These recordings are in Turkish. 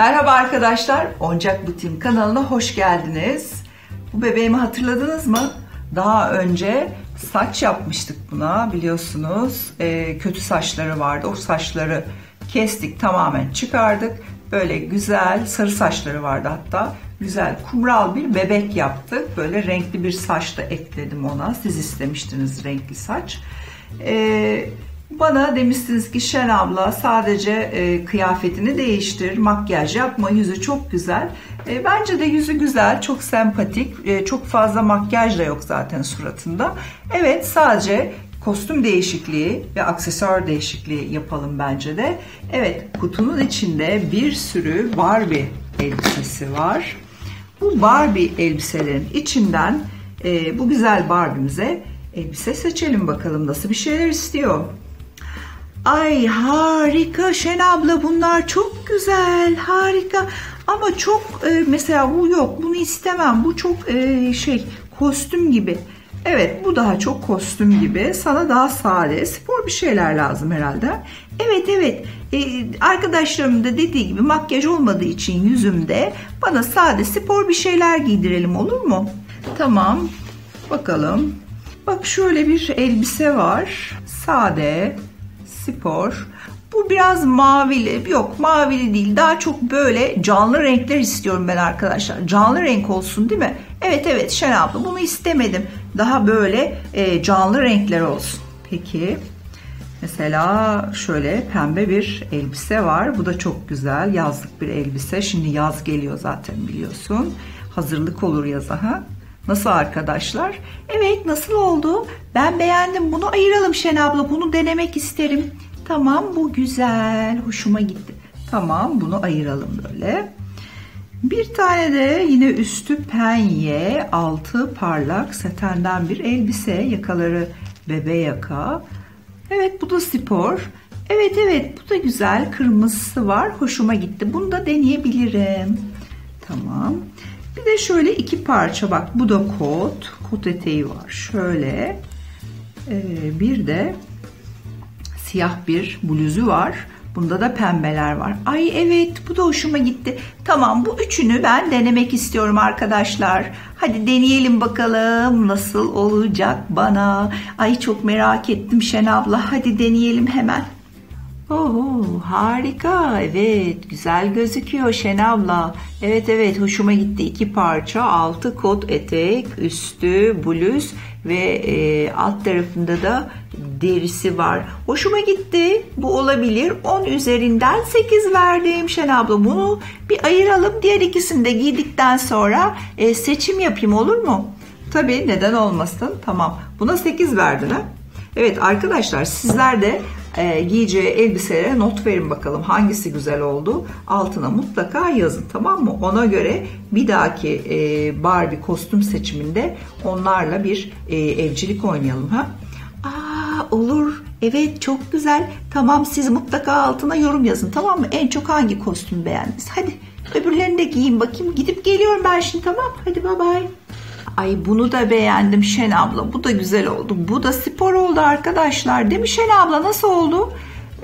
Merhaba arkadaşlar, Oncak Butim kanalına hoş geldiniz. Bu bebeğimi hatırladınız mı? Daha önce saç yapmıştık buna biliyorsunuz. Ee, kötü saçları vardı, o saçları kestik tamamen çıkardık. Böyle güzel sarı saçları vardı hatta. Güzel kumral bir bebek yaptık. Böyle renkli bir saç da ekledim ona. Siz istemiştiniz renkli saç. Ee, bana demişsiniz ki Şen abla sadece e, kıyafetini değiştir, makyaj yapma, yüzü çok güzel. E, bence de yüzü güzel, çok sempatik, e, çok fazla makyaj da yok zaten suratında. Evet sadece kostüm değişikliği ve aksesuar değişikliği yapalım bence de. Evet kutunun içinde bir sürü Barbie elbisesi var. Bu Barbie elbiselerin içinden e, bu güzel Barbie'mize elbise seçelim bakalım nasıl bir şeyler istiyor. Ay harika. Şen abla bunlar çok güzel. Harika. Ama çok e, mesela bu yok bunu istemem. Bu çok e, şey kostüm gibi. Evet bu daha çok kostüm gibi. Sana daha sade. Spor bir şeyler lazım herhalde. Evet evet. E, arkadaşlarım da dediği gibi makyaj olmadığı için yüzümde bana sade spor bir şeyler giydirelim olur mu? Tamam. Bakalım. Bak şöyle bir elbise var. Sade spor. Bu biraz mavili. Yok mavili değil. Daha çok böyle canlı renkler istiyorum ben arkadaşlar. Canlı renk olsun değil mi? Evet evet Şen abla bunu istemedim. Daha böyle e, canlı renkler olsun. Peki. Mesela şöyle pembe bir elbise var. Bu da çok güzel. Yazlık bir elbise. Şimdi yaz geliyor zaten biliyorsun. Hazırlık olur yaza ha. Nasıl arkadaşlar? Evet nasıl oldu? Ben beğendim. Bunu ayıralım Şen abla. Bunu denemek isterim. Tamam bu güzel. Hoşuma gitti. Tamam bunu ayıralım böyle. Bir tane de yine üstü penye, altı parlak satenden bir elbise. Yakaları bebe yaka. Evet bu da spor. Evet evet bu da güzel. Kırmızısı var. Hoşuma gitti. Bunu da deneyebilirim. Tamam. Bir de şöyle iki parça bak bu da kot. Kot eteği var. Şöyle. Ee, bir de siyah bir bluzu var. Bunda da pembeler var. Ay evet bu da hoşuma gitti. Tamam bu üçünü ben denemek istiyorum arkadaşlar. Hadi deneyelim bakalım nasıl olacak bana. Ay çok merak ettim Şen abla. Hadi deneyelim hemen. Oo, harika. Evet, güzel gözüküyor Şen abla. Evet evet, hoşuma gitti. İki parça, altı kot etek, üstü bluz ve e, alt tarafında da derisi var. Hoşuma gitti. Bu olabilir. 10 üzerinden 8 verdim Şen abla. Bunu bir ayıralım. Diğer ikisini de giydikten sonra e, seçim yapayım olur mu? Tabii neden olmasın. Tamam. Buna 8 verdin ha? Evet arkadaşlar sizler de e, giyeceği elbiselere not verin bakalım hangisi güzel oldu. Altına mutlaka yazın tamam mı? Ona göre bir dahaki e, Barbie kostüm seçiminde onlarla bir e, evcilik oynayalım ha. Aa olur. Evet çok güzel. Tamam siz mutlaka altına yorum yazın tamam mı? En çok hangi kostümü beğendiniz? Hadi öbürlerini de giyin bakayım. Gidip geliyorum ben şimdi tamam. Hadi bay bay. Ay bunu da beğendim Şen abla. Bu da güzel oldu. Bu da spor oldu arkadaşlar. Değil mi Şen abla? Nasıl oldu?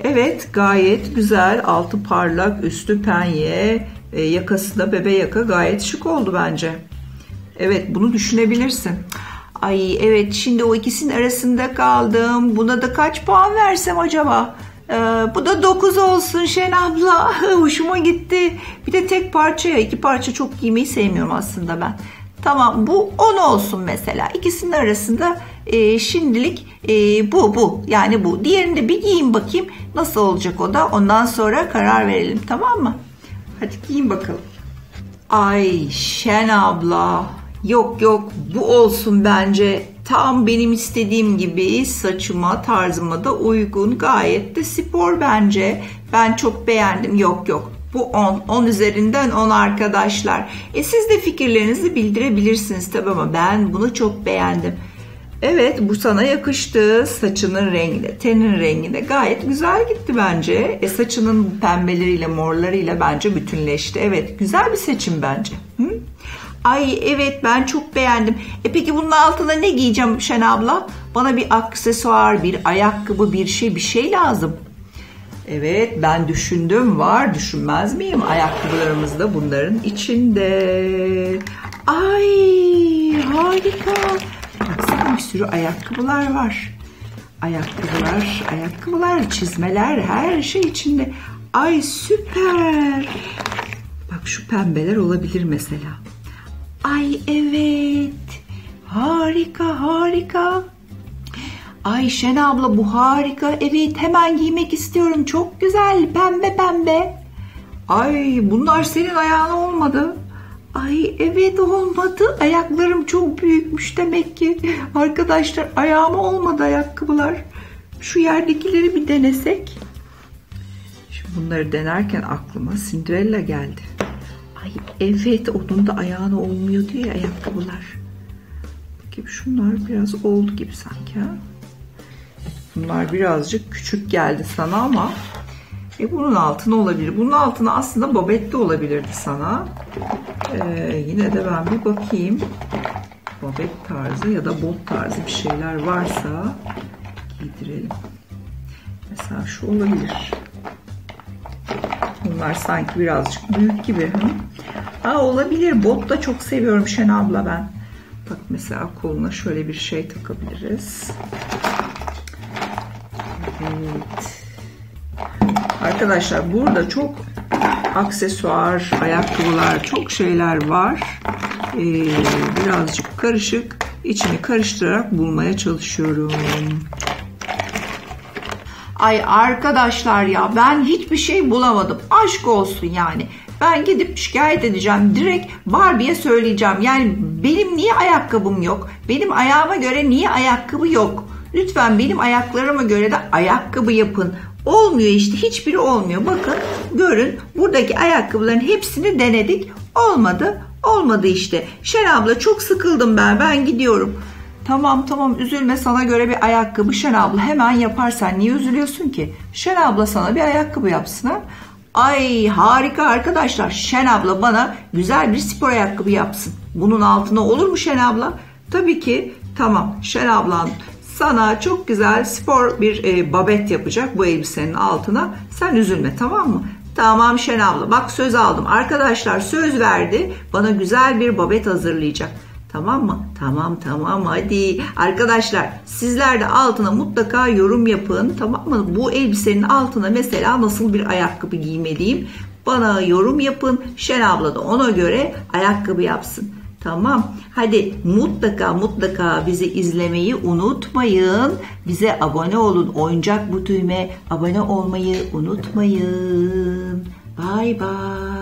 Evet gayet güzel. Altı parlak, üstü penye, e, yakası da bebe yaka gayet şık oldu bence. Evet bunu düşünebilirsin. Ay evet şimdi o ikisinin arasında kaldım. Buna da kaç puan versem acaba? Ee, bu da 9 olsun Şen abla. Hoşuma gitti. Bir de tek parçaya iki parça çok giymeyi sevmiyorum aslında ben. Tamam bu 10 olsun mesela. İkisinin arasında e, şimdilik e, bu bu yani bu. Diğerini de bir giyin bakayım nasıl olacak o da. Ondan sonra karar verelim tamam mı? Hadi giyin bakalım. Ay Şen abla yok yok bu olsun bence. Tam benim istediğim gibi saçıma tarzıma da uygun gayet de spor bence. Ben çok beğendim yok yok bu 10. 10 üzerinden 10 arkadaşlar. E siz de fikirlerinizi bildirebilirsiniz tabi ama ben bunu çok beğendim. Evet bu sana yakıştı. Saçının rengi tenin rengi de gayet güzel gitti bence. E saçının pembeleriyle morlarıyla bence bütünleşti. Evet güzel bir seçim bence. Hı? Ay evet ben çok beğendim. E peki bunun altına ne giyeceğim Şen abla? Bana bir aksesuar, bir ayakkabı, bir şey bir şey lazım. Evet ben düşündüm var düşünmez miyim? Ayakkabılarımız da bunların içinde. Ay harika. Baksana bir sürü ayakkabılar var. Ayakkabılar, ayakkabılar, çizmeler her şey içinde. Ay süper. Bak şu pembeler olabilir mesela. Ay evet. Harika harika. Ayşen abla bu harika. Evet hemen giymek istiyorum. Çok güzel pembe pembe. Ay bunlar senin ayağına olmadı. Ay evet olmadı. Ayaklarım çok büyükmüş demek ki. Arkadaşlar ayağıma olmadı ayakkabılar. Şu yerdekileri bir denesek. Şimdi bunları denerken aklıma Cinderella geldi. Ay evet onun da ayağına olmuyor diyor ya ayakkabılar. Bakayım şunlar biraz oldu gibi sanki ha. Bunlar birazcık küçük geldi sana ama e bunun altına olabilir. Bunun altına aslında babet de olabilirdi sana. Ee, yine de ben bir bakayım. Babet tarzı ya da bot tarzı bir şeyler varsa giydirelim. Mesela şu olabilir. Bunlar sanki birazcık büyük gibi. Hı? Ha, olabilir. Bot da çok seviyorum Şen abla ben. Bak mesela koluna şöyle bir şey takabiliriz. Evet. Arkadaşlar burada çok aksesuar, ayakkabılar, çok şeyler var. Ee, birazcık karışık. İçini karıştırarak bulmaya çalışıyorum. Ay arkadaşlar ya ben hiçbir şey bulamadım. Aşk olsun yani. Ben gidip şikayet edeceğim. Direkt Barbie'ye söyleyeceğim. Yani benim niye ayakkabım yok? Benim ayağıma göre niye ayakkabı yok? Lütfen benim ayaklarıma göre de ayakkabı yapın. Olmuyor işte hiçbiri olmuyor. Bakın görün buradaki ayakkabıların hepsini denedik. Olmadı. Olmadı işte. Şen abla çok sıkıldım ben. Ben gidiyorum. Tamam tamam üzülme sana göre bir ayakkabı Şen abla hemen yaparsan niye üzülüyorsun ki? Şen abla sana bir ayakkabı yapsın ha. Ay harika arkadaşlar Şen abla bana güzel bir spor ayakkabı yapsın. Bunun altına olur mu Şen abla? Tabii ki tamam Şen ablan sana çok güzel spor bir e, babet yapacak bu elbisenin altına. Sen üzülme tamam mı? Tamam Şen abla bak söz aldım. Arkadaşlar söz verdi bana güzel bir babet hazırlayacak. Tamam mı? Tamam tamam hadi. Arkadaşlar sizler de altına mutlaka yorum yapın. Tamam mı? Bu elbisenin altına mesela nasıl bir ayakkabı giymeliyim? Bana yorum yapın. Şen abla da ona göre ayakkabı yapsın. Tamam. Hadi mutlaka mutlaka bizi izlemeyi unutmayın. Bize abone olun. Oyuncak bu düğme abone olmayı unutmayın. Bay bay.